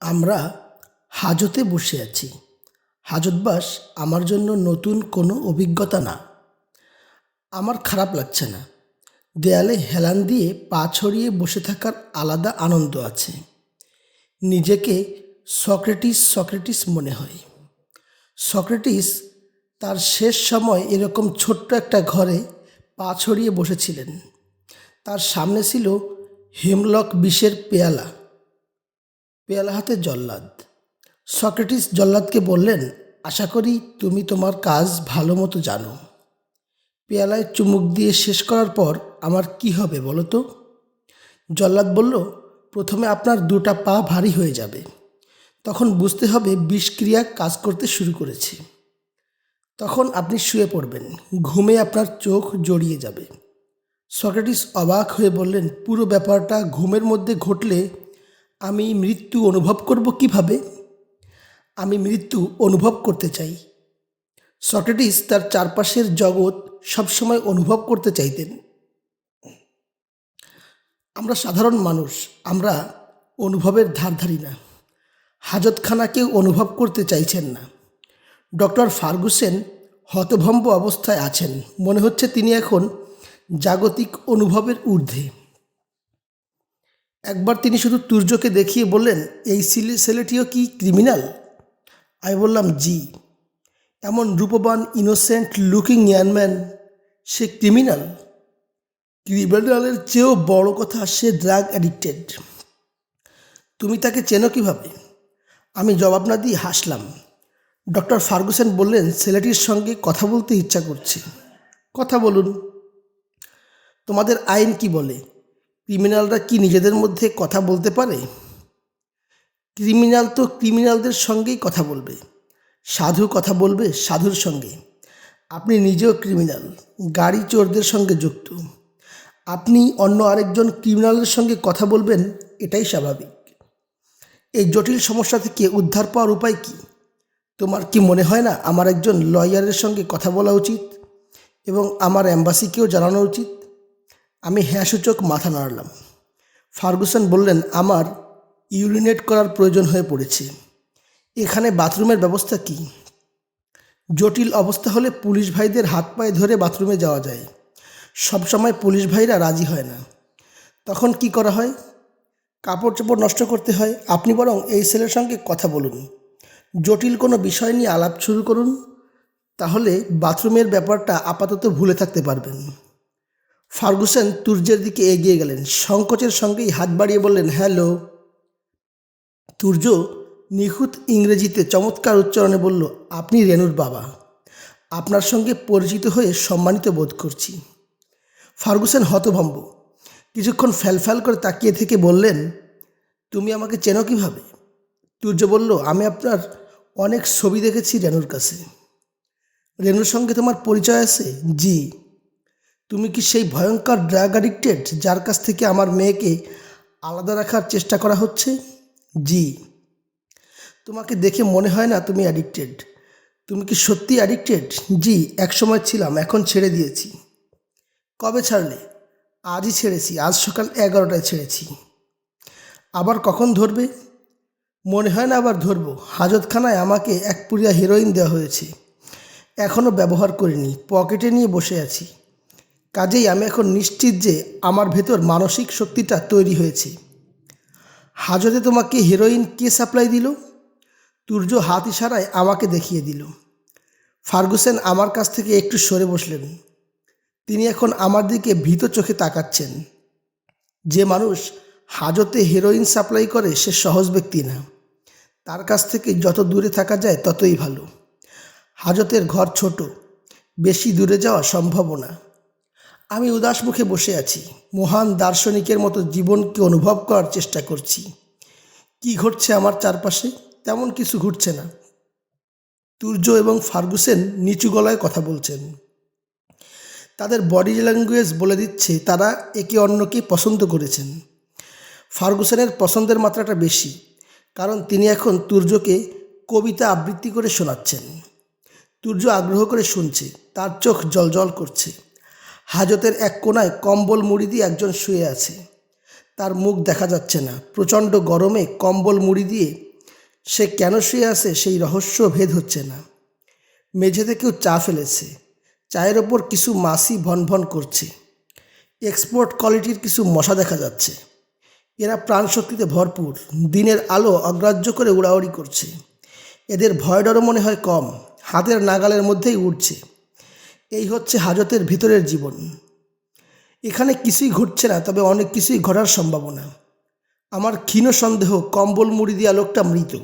আমরা হাজতে বসে আছি। হাজতবাস আমার জন্য নতুন কোনো অভিজ্ঞতা না। আমার খারাপ লাগছে না। দেয়ালে হেলান দিয়ে পা ছড়িয়ে বসে থাকার আলাদা আনন্দ আছে। নিজেকে সক্রেটিস সক্রেটিস মনে হয়। সক্রেটিস তার শেষ সময় এরকম ছোট্ট একটা ঘরে পা ছড়িয়ে বসেছিলেন। তার সামনে ছিল হেমলক বিষের পেয়ালা। পেয়ালা হাতে জল্লাদ। সক্রেটিস জল্লাদকে বললেন, আশা করি তুমি তোমার কাজ ভালো মতো জানো। পেয়ালায় চুমুক দিয়ে শেষ করার পর আমার কি হবে বলো তো? জল্লাদ বলল, প্রথমে আপনার দুটা পা ভারী হয়ে যাবে। তখন বুঝতে হবে বিষক্রিয়া কাজ করতে শুরু করেছে। তখন আপনি শুয়ে পড়বেন, ঘুমে আপনার চোখ জড়িয়ে যাবে। সক্রেটিস অবাক হয়ে বললেন, পুরো ব্যাপারটা ঘুমের মধ্যে ঘটলে আমি মৃত্যু অনুভব করব কীভাবে? আমি মৃত্যু অনুভব করতে চাই। সক্রেটিস তার চারপাশের জগৎ সবসময় অনুভব করতে চাইতেন। আমরা সাধারণ মানুষ, আমরা অনুভবের ধার ধারি না। হাজতখানাকেও অনুভব করতে চাইছেন না। ডক্টর ফার্গুসেন হতভম্ব অবস্থায় আছেন। মনে হচ্ছে তিনি এখন জাগতিক অনুভবের ঊর্ধ্বে। একবার তিনি শুধু তুর্যকে দেখিয়ে বললেন, এই ছেলে ছেলেটিও কি ক্রিমিনাল? আমি বললাম, জি। এমন রূপবান ইনোসেন্ট লুকিং ইয়ানম্যান, সে ক্রিমিনাল। ক্রিমিনালের চেয়েও বড় কথা, সে ড্রাগ অ্যাডিক্টেড তুমি তাকে চেনো কীভাবে? আমি জবাব না দিয়ে হাসলাম। ডক্টর ফার্গুসেন বললেন, ছেলেটির সঙ্গে কথা বলতে ইচ্ছা করছে। কথা বলুন। তোমাদের আইন কি বলে? ক্রিমিনালরা কি নিজেদের মধ্যে কথা বলতে পারে? ক্রিমিনাল তো ক্রিমিনালদের সঙ্গেই কথা বলবে। সাধু কথা বলবে সাধুর সঙ্গে। আপনি নিজেও ক্রিমিনাল, গাড়ি চোরদের সঙ্গে যুক্ত। আপনি অন্য আরেকজন ক্রিমিনালের সঙ্গে কথা বলবেন, এটাই স্বাভাবিক। এই জটিল সমস্যা থেকে উদ্ধার পাওয়ার উপায় কি? তোমার কি মনে হয় না আমার একজন লয়ারের সঙ্গে কথা বলা উচিত? এবং আমার অ্যাম্বাসিকেও জানানো উচিত? আমি হ্যাঁ সূচক মাথা নাড়লাম। ফার্গুসন বললেন, আমার ইউরিনেট করার প্রয়োজন হয়ে পড়েছে। এখানে বাথরুমের ব্যবস্থা কি? জটিল অবস্থা হলে পুলিশ ভাইদের হাত পায়ে ধরে বাথরুমে যাওয়া যায়। সবসময় পুলিশ ভাইরা রাজি হয় না। তখন কি করা হয়? কাপড় চোপড় নষ্ট করতে হয়। আপনি বরং এই ছেলের সঙ্গে কথা বলুন। জটিল কোনো বিষয় নিয়ে আলাপ শুরু করুন। তাহলে বাথরুমের ব্যাপারটা আপাতত ভুলে থাকতে পারবেন। ফার্গুসেন তুর্যের দিকে এগিয়ে গেলেন। সংকোচের সঙ্গেই হাত বাড়িয়ে বললেন, হ্যালো। তুর্য নিখুঁত ইংরেজিতে চমৎকার উচ্চারণে বলল, আপনি রেনুর বাবা। আপনার সঙ্গে পরিচিত হয়ে সম্মানিত বোধ করছি। ফার্গুসেন হতভম্ব। কিছুক্ষণ ফ্যালফ্যাল করে তাকিয়ে থেকে বললেন, তুমি আমাকে চেনো কীভাবে? তুর্য বলল, আমি আপনার অনেক ছবি দেখেছি রেনুর কাছে। রেনুর সঙ্গে তোমার পরিচয় আছে? জি। তুমি কি সেই ভয়ঙ্কর ড্রাগ অ্যাডিক্টেড যার কাছ থেকে আমার মেয়েকে আলাদা রাখার চেষ্টা করা হচ্ছে? জি। তোমাকে দেখে মনে হয় না তুমি অ্যাডিক্টেড তুমি কি সত্যি অ্যাডিক্টেড জি, একসময় ছিলাম, এখন ছেড়ে দিয়েছি। কবে ছাড়লে? আজই ছেড়েছি, আজ সকাল এগারোটায় ছেড়েছি। আবার কখন ধরবে? মনে হয় না আবার ধরবো। হাজতখানায় আমাকে এক পুরিয়া হিরোইন দেওয়া হয়েছে। এখনও ব্যবহার করিনি, পকেটে নিয়ে বসে আছি। কাজেই আমি এখন নিশ্চিত যে আমার ভেতর মানসিক শক্তিটা তৈরি হয়েছে। হাজতে তোমাকে হিরোইন কে সাপ্লাই দিল? তুর্য হাত ইশারায় আমাকে দেখিয়ে দিল। ফার্গুসেন আমার কাছ থেকে একটু সরে বসলেন। তিনি এখন আমার দিকে ভীত চোখে তাকাচ্ছেন। যে মানুষ হাজতে হেরোইন সাপ্লাই করে সে সহজ ব্যক্তি না। তার কাছ থেকে যত দূরে থাকা যায় ততই ভালো। হাজতের ঘর ছোট। বেশি দূরে যাওয়া সম্ভব না। আমি উদাস মুখে বসে আছি। মহান দার্শনিকের মতো জীবনকে অনুভব করার চেষ্টা করছি। কি ঘটছে আমার চারপাশে? তেমন কিছু ঘটছে না। তুর্য এবং ফার্গুসেন নিচু গলায় কথা বলছেন। তাদের বডি ল্যাঙ্গুয়েজ বলে দিচ্ছে তারা একে অন্যকে পছন্দ করেছেন। ফার্গুসেনের পছন্দের মাত্রাটা বেশি, কারণ তিনি এখন তুর্যকে কবিতা আবৃত্তি করে শোনাচ্ছেন। তুর্য আগ্রহ করে শুনছে, তার চোখ জলজল করছে। হাজতের এক কোনায় কম্বল মুড়ি দিয়ে একজন শুয়ে আছে। তার মুখ দেখা যাচ্ছে না। প্রচণ্ড গরমে কম্বল মুড়ি দিয়ে সে কেন শুয়ে আছে সেই রহস্য ভেদ হচ্ছে না। মেঝেতে কেউ চা ফেলেছে। চায়ের ওপর কিছু মাছি ভনভন করছে। এক্সপোর্ট কোয়ালিটির কিছু মশা দেখা যাচ্ছে। এরা প্রাণশক্তিতে ভরপুর। দিনের আলো অগ্রাহ্য করে উড়াউড়ি করছে। এদের ভয় ডরও মনে হয় কম। হাতের নাগালের মধ্যেই উঠছে এই হচ্ছে হাজতের ভিতরের জীবন। এখানে কিছুই ঘটছে না, তবে অনেক কিছুই ঘটার সম্ভাবনা। আমার ক্ষীণ সন্দেহ, কম্বল মুড়ি দেওয়া লোকটা মৃত।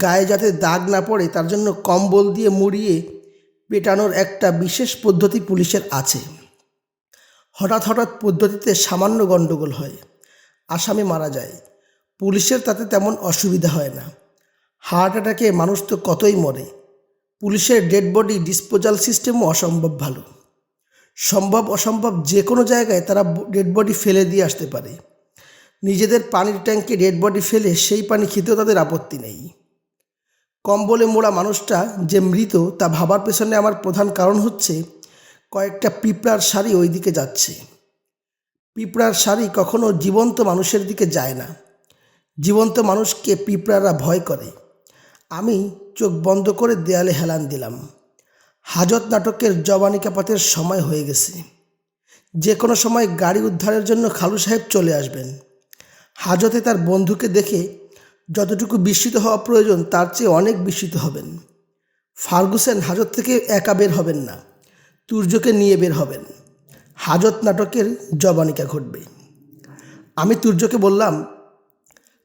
গায়ে যাতে দাগ না পড়ে, তার জন্য কম্বল দিয়ে মুড়িয়ে পেটানোর একটা বিশেষ পদ্ধতি পুলিশের আছে। হঠাৎ হঠাৎ পদ্ধতিতে সামান্য গণ্ডগোল হয়। আসামি মারা যায়। পুলিশের তাতে তেমন অসুবিধা হয় না। হার্ট অ্যাটাকে মানুষ তো কতই মরে। পুলিশের ডেড বডি ডিসপোজাল সিস্টেমও অসম্ভব ভালো। সম্ভব অসম্ভব যে কোনো জায়গায় তারা ডেড বডি ফেলে দিয়ে আসতে পারে। নিজেদের পানির ট্যাঙ্কে ডেড বডি ফেলে সেই পানি খেতেও তাদের আপত্তি নেই। কম্বলে মোড়া মানুষটা যে মৃত, তা ভাবার পেছনে আমার প্রধান কারণ হচ্ছে কয়েকটা পিঁপড়ার শাড়ি ওই দিকে যাচ্ছে। পিঁপড়ার শাড়ি কখনো জীবন্ত মানুষের দিকে যায় না। জীবন্ত মানুষকে পিঁপড়ারা ভয় করে। আমি চোখ বন্ধ করে দেয়ালে হেলান দিলাম। হাজত নাটকের জবানিকাপাতের সময় হয়ে গেছে। যে কোনো সময় গাড়ি উদ্ধারের জন্য খালু সাহেব চলে আসবেন। হাজতে তার বন্ধুকে দেখে যতটুকু বিস্মিত হওয়া প্রয়োজন তার চেয়ে অনেক বিস্মিত হবেন। ফার্গুসেন হাজত থেকে একা বের হবেন না, তুর্যকে নিয়ে বের হবেন। হাজত নাটকের জবানিকা ঘটবে। আমি তুর্যকে বললাম,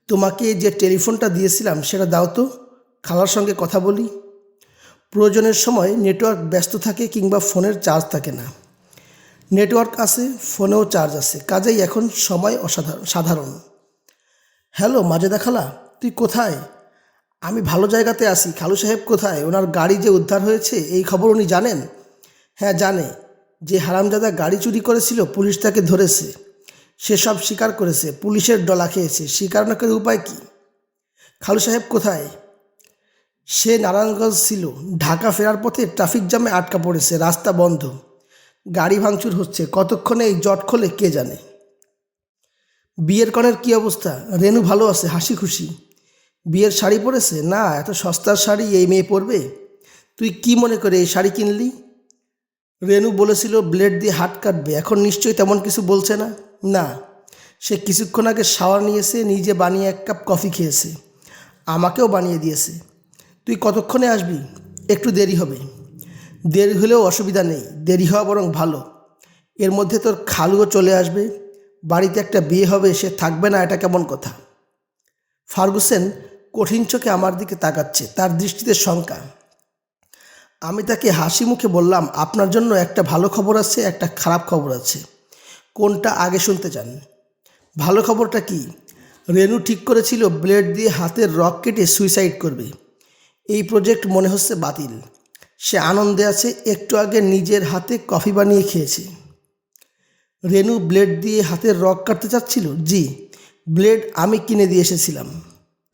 তোমাকে যে টেলিফোনটা দিয়েছিলাম সেটা দাও তো। খালার সঙ্গে কথা বলি। প্রয়োজনের সময় নেটওয়ার্ক ব্যস্ত থাকে কিংবা ফোনের চার্জ থাকে না। নেটওয়ার্ক আছে, ফোনেও চার্জ আছে, কাজেই এখন সময় অসাধারণ সাধারণ। হ্যালো, মাজেদা খালা, তুই কোথায়? আমি ভালো জায়গাতে আছি, খালু সাহেব কোথায়? ওনার গাড়ি যে উদ্ধার হয়েছে, এই খবর উনি জানেন? হ্যাঁ জানে। যে হারামজাদা গাড়ি চুরি করেছিল, পুলিশ তাকে ধরেছে। সে সব স্বীকার করেছে, পুলিশের ডলা খেয়েছে, স্বীকার না করে উপায় কী? খালু সাহেব কোথায়? সে নারায়ণগঞ্জ ছিল। ঢাকা ফেরার পথে ট্রাফিক জ্যামে আটকা পড়েছে, রাস্তা বন্ধ। গাড়ি ভাঙচুর হচ্ছে, কতক্ষণে এই জট খোলে কে জানে? বিয়ের কনের কি অবস্থা? রেনু ভালো আছে, হাসি খুশি। বিয়ের শাড়ি পরেছে? না, এত সস্তার শাড়ি এই মেয়ে পরবে? তুই কি মনে করে এই শাড়ি কিনলি? রেনু বলেছিল, ব্লেড দিয়ে হাত কাটবে। এখন নিশ্চয়ই তেমন কিছু বলছে না? না। সে কিছুক্ষণ আগে শাওয়ার নিয়েছে নিজে বানিয়ে এক কাপ কফি খেয়েছে। আমাকেও বানিয়ে দিয়েছে। তুই কতক্ষণে আসবি? একটু দেরি হবে। দেরি হলেও অসুবিধা নেই। দেরি হওয়া বরং ভালো। এর মধ্যে তোর খালুও চলে আসবে। বাড়িতে একটা বিয়ে হবে, সে থাকবে না, এটা কেমন কথা? ফার্গুসেন কঠিন চোখে আমার দিকে তাকাচ্ছে, তার দৃষ্টিতে শঙ্কা। আমি তাকে হাসি মুখে বললাম, আপনার জন্য একটা ভালো খবর আছে, একটা খারাপ খবর আছে। কোনটা আগে শুনতে চান? ভালো খবরটা কি? রেনু ঠিক করেছিল, ব্লেড দিয়ে হাতের রক কেটে সুইসাইড করবে। এই প্রজেক্ট মনে হচ্ছে বাতিল। সে আনন্দে আছে, একটু আগে নিজের হাতে কফি বানিয়ে খেয়েছে। রেনু ব্লেড দিয়ে হাতের রক কাটতে চাচ্ছিল? জি। ব্লেড আমি কিনে দিয়ে এসেছিলাম।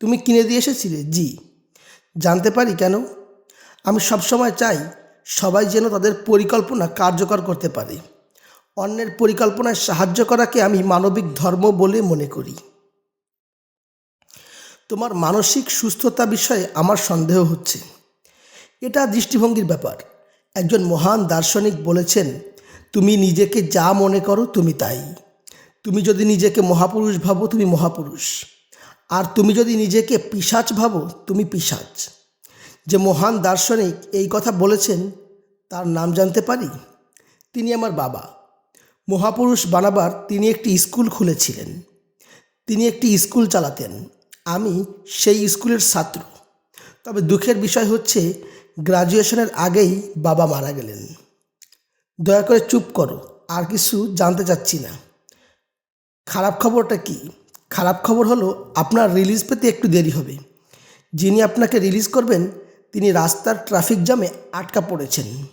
তুমি কিনে দিয়ে এসেছিলে? জি। জানতে পারি কেন? আমি সবসময় চাই সবাই যেন তাদের পরিকল্পনা কার্যকর করতে পারে। অন্যের পরিকল্পনায় সাহায্য করাকে আমি মানবিক ধর্ম বলে মনে করি। তোমার মানসিক সুস্থতা বিষয়ে আমার সন্দেহ হচ্ছে। এটা দৃষ্টিভঙ্গির ব্যাপার। একজন মহান দার্শনিক বলেছেন, তুমি নিজেকে যা মনে করো তুমি তাই। তুমি যদি নিজেকে মহাপুরুষ ভাবো তুমি মহাপুরুষ। আর তুমি যদি নিজেকে পিসাচ ভাবো তুমি পিসাচ যে মহান দার্শনিক এই কথা বলেছেন, তার নাম জানতে পারি? তিনি আমার বাবা। মহাপুরুষ বানাবার তিনি একটি স্কুল খুলেছিলেন। তিনি একটি স্কুল চালাতেন। আমি সেই স্কুলের ছাত্র। তবে দুঃখের বিষয় হচ্ছে, গ্রাজুয়েশনের আগেই বাবা মারা গেলেন। দয়া করে চুপ করো, আর কিছু জানতে চাচ্ছি না। খারাপ খবরটা কি? খারাপ খবর হলো, আপনার রিলিজ পেতে একটু দেরি হবে। যিনি আপনাকে রিলিজ করবেন, তিনি রাস্তার ট্রাফিক জ্যামে আটকা পড়েছেন।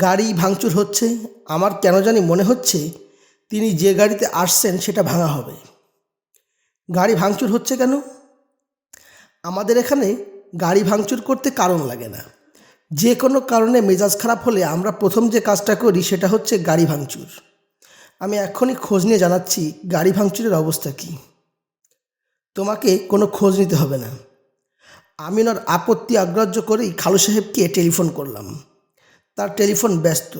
গাড়ি ভাঙচুর হচ্ছে, আমার কেন জানি মনে হচ্ছে, তিনি যে গাড়িতে আসছেন সেটা ভাঙা হবে। গাড়ি ভাঙচুর হচ্ছে কেন? আমাদের এখানে গাড়ি ভাঙচুর করতে কারণ লাগে না। যে কোনো কারণে মেজাজ খারাপ হলে আমরা প্রথম যে কাজটা করি সেটা হচ্ছে গাড়ি ভাঙচুর। আমি এখনই খোঁজ নিয়ে জানাচ্ছি গাড়ি ভাঙচুরের অবস্থা কী। তোমাকে কোনো খোঁজ নিতে হবে না। আমি ওনার আপত্তি অগ্রাহ্য করেই খালু সাহেবকে টেলিফোন করলাম। তার টেলিফোন ব্যস্ত।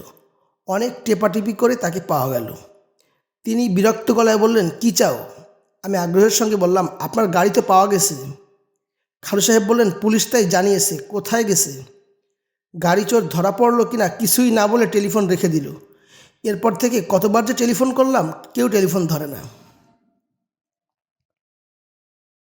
অনেক টেপাটিপি করে তাকে পাওয়া গেল। তিনি বিরক্ত গলায় বললেন, কি চাও? আমি আগ্রহের সঙ্গে বললাম, আপনার গাড়ি তো পাওয়া গেছে। খালু সাহেব বললেন, পুলিশ তাই জানিয়েছে, কোথায় গেছে? গাড়ি চোর ধরা পড়ল কিনা কিছুই না বলে টেলিফোন রেখে দিল। এরপর থেকে কতবার যে টেলিফোন করলাম, কেউ টেলিফোন ধরে না।